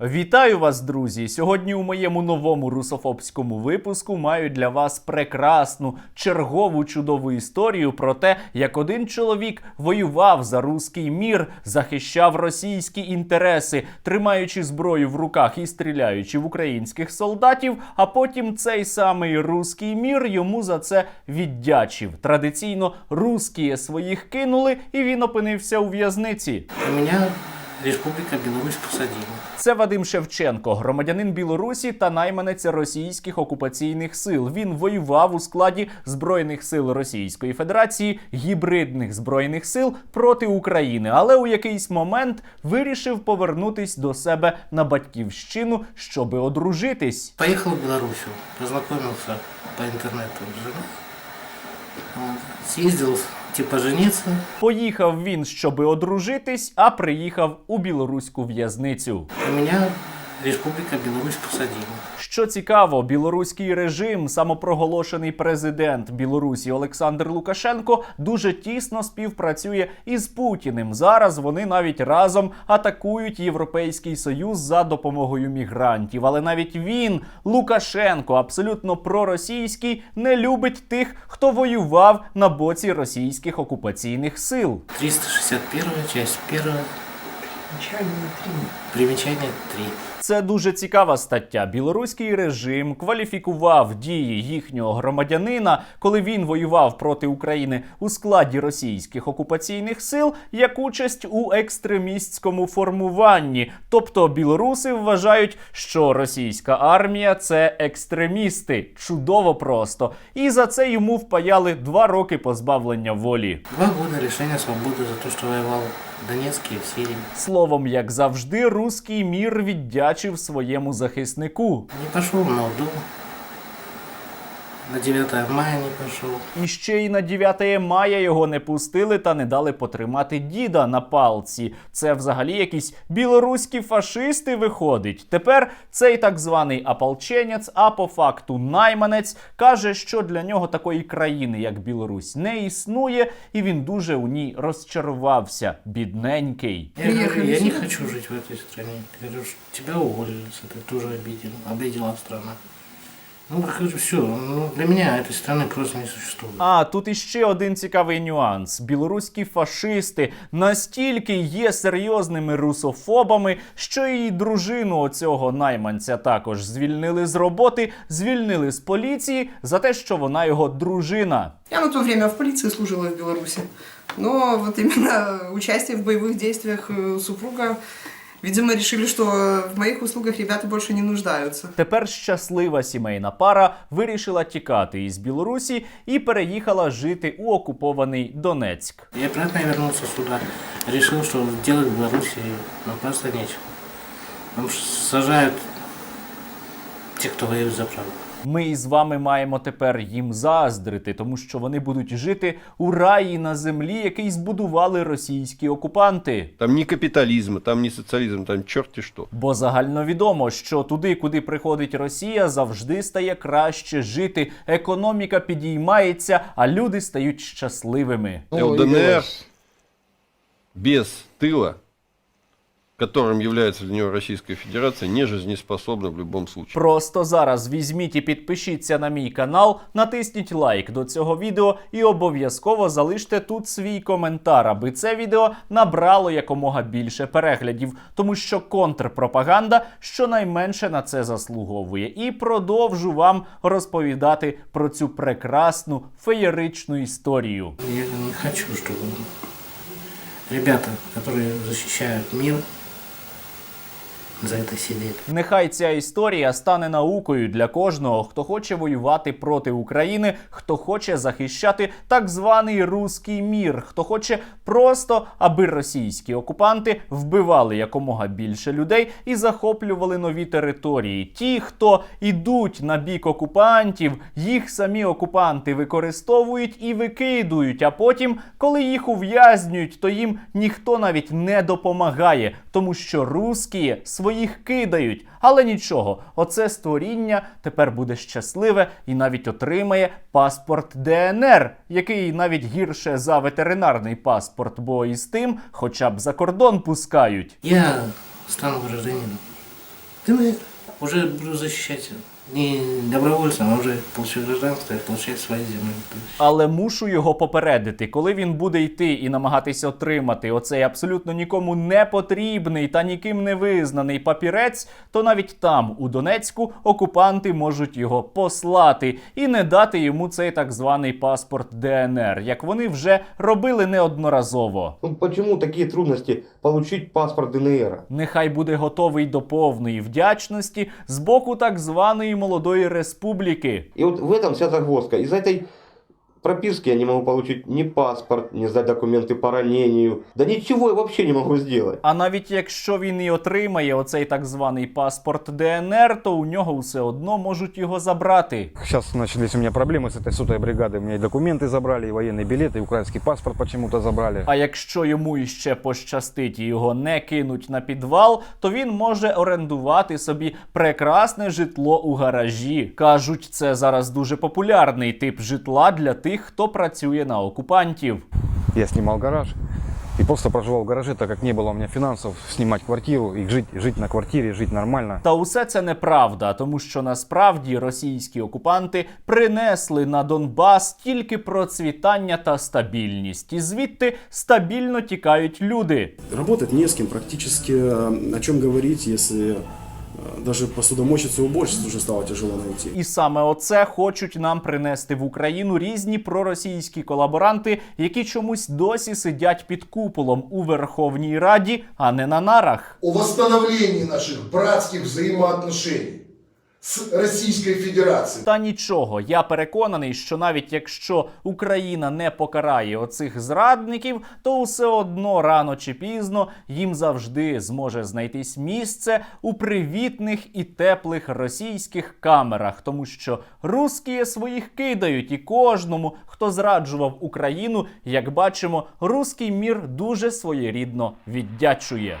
Вітаю вас, друзі! Сьогодні у моєму новому русофобському випуску маю для вас прекрасну чергову чудову історію про те, як один чоловік воював за руський мір, захищав російські інтереси, тримаючи зброю в руках і стріляючи в українських солдатів. А потім цей самий руський мір йому за це віддячив. Традиційно русські своїх кинули, і він опинився у в'язниці. И Меня Республика Беларусь посадила. Це Вадим Шевченко, громадянин Білорусі та найманець російських окупаційних сил. Він воював у складі збройних сил Російської Федерації, гібридних збройних сил проти України, але у якийсь момент вирішив повернутись до себе на батьківщину, щоби одружитись. Поехал в Белоруссию, познакомился по интернету с женой. Вот. Типа жениться. Поїхав він, щоби одружитись, а приїхав у білоруську в'язницю. У меня Республика Беларусь посадила. Що цікаво, білоруський режим, самопроголошений президент Білорусі Олександр Лукашенко, дуже тісно співпрацює із Путіним. Зараз вони навіть разом атакують Європейський Союз за допомогою мігрантів. Але навіть він, Лукашенко, абсолютно проросійський, не любить тих, хто воював на боці російських окупаційних сил. 361 часть 1. Примечание 3. Це дуже цікава стаття. Білоруський режим кваліфікував дії їхнього громадянина, коли він воював проти України у складі російських окупаційних сил, як участь у екстремістському формуванні. Тобто білоруси вважають, що російська армія це екстремісти. Чудово просто. І за це йому впаяли два роки позбавлення волі. Два года лишения свободы за то, что воевал в Донецке и в. Словом, як завжди, руський мір віддячив своєму захиснику. Не пошел на УДО. На 9 мая не пошел. І ще й на 9 мая його не пустили та не дали потримати діда на палці. Це взагалі якісь білоруські фашисти виходить. Тепер цей так званий ополченець, а по факту найманець, каже, що для нього такої країни, як Білорусь, не існує, і він дуже у ній розчарувався, бідненький. Я говорю, я не хочу жить в этой стране. Я что тебя уволили этой, тоже обидел, обидела страна. Ну, говорю, все, ну, для меня этой страны просто не существует. А тут іще один цікавий нюанс: білоруські фашисти настільки є серйозними русофобами, що і дружину оцього найманця також звільнили з роботи, звільнили з поліції за те, що вона його дружина. Я на то время в полиции служила в Беларуси. Но вот именно участие в боевых действиях э, супруга, видимо, решили, что в моих услугах ребята больше не нуждаются. Тепер щаслива сімейна пара вирішила тікати із Білорусі і переїхала жити у окупований Донецьк. Я обратно вернулся сюда. Решил, что делать в Беларуси ну, просто нечего. Там что сажают тех, кто воюет за правду. Ми із вами маємо тепер їм заздрити, тому що вони будуть жити у раї на землі, який збудували російські окупанти. Там ни капитализма, там ни социализма, там черти что. Бо загальновідомо, що туди, куди приходить Росія, завжди стає краще жити. Економіка підіймається, а люди стають щасливими. ЛДНР без тыла, которым является для него Российская Федерация, не жизнеспособна в любом случае. Просто зараз візьміть і підпишіться на мій канал, натисніть лайк до цього відео і обов'язково залиште тут свій коментар, аби це відео набрало якомога більше переглядів, тому що контрпропаганда щонайменше на це заслуговує. І продовжу вам розповідати про цю прекрасну феєричну історію. Я не хочу, чтобы ребята, которые защищают мир, за это сидели. Нехай ця історія стане наукою для кожного, хто хоче воювати проти України, хто хоче захищати так званий руський мір, хто хоче просто, аби російські окупанти вбивали якомога більше людей і захоплювали нові території. Ті, хто ідуть на бік окупантів, їх самі окупанти використовують і викидують. А потім, коли їх ув'язнюють, то їм ніхто навіть не допомагає, тому що русські своїх кидають. Але нічого, оце створіння тепер буде щасливе і навіть отримає паспорт ДНР, який навіть гірше за ветеринарний паспорт, бо із тим хоча б за кордон пускають. Я стану гражданином Ти мене уже буду защищать не добровольцем, а уже получу гражданство и получать свои земли. Але мушу його попередити, коли він буде йти і намагатися отримати оцей абсолютно нікому не потрібний та ніким не визнаний папірець, то навіть там, у Донецьку, окупанти можуть його послати і не дати йому цей так званий паспорт ДНР, як вони вже робили неодноразово. Ну, почему такие трудности получить паспорт ДНР? Нехай буде готовий до повної вдячності з боку так званої молодої республіки. И вот в этом вся загвоздка. Из этой прописки я не могу получить ни паспорт, ни сдать документы по ранению. Да ничего я вообще не могу сделать. А навіть якщо він і отримає оцей так званий паспорт ДНР, то у нього все одно можуть його забрати. Сейчас начались у меня проблемы с этой сотой бригадой. У меня и документы забрали, и военный билет, и украинский паспорт почему-то забрали. А якщо йому іще пощастить і його не кинуть на підвал, то він може орендувати собі прекрасне житло у гаражі. Кажуть, це зараз дуже популярний тип житла для тих, хто працює на окупантів. Я снимал гараж и просто проживал в гараже, так как не было у меня финансов снимать квартиру и жить, жить на квартире, жить нормально. Та усе це неправда, тому що насправді російські окупанти принесли на Донбас тільки процвітання та стабільність, і звідти стабільно тікають люди. Работать не с кем практически. э, О чем говорить, если э, даже посудомоечницу и уборщицу уже стало тяжело знайти. І саме оце хочуть нам принести в Україну різні проросійські колаборанти, які чомусь досі сидять під куполом у Верховній Раді, а не на нарах. У восстановленні наших братських взаимоотношений с Российской Федерацией. Та нічого, я переконаний, що навіть якщо Україна не покарає оцих зрадників, то все одно рано чи пізно їм завжди зможе знайтись місце у привітних і теплих російських камерах, тому що русські своїх кидають, і кожному, хто зраджував Україну, як бачимо, руський мір дуже своєрідно віддячує.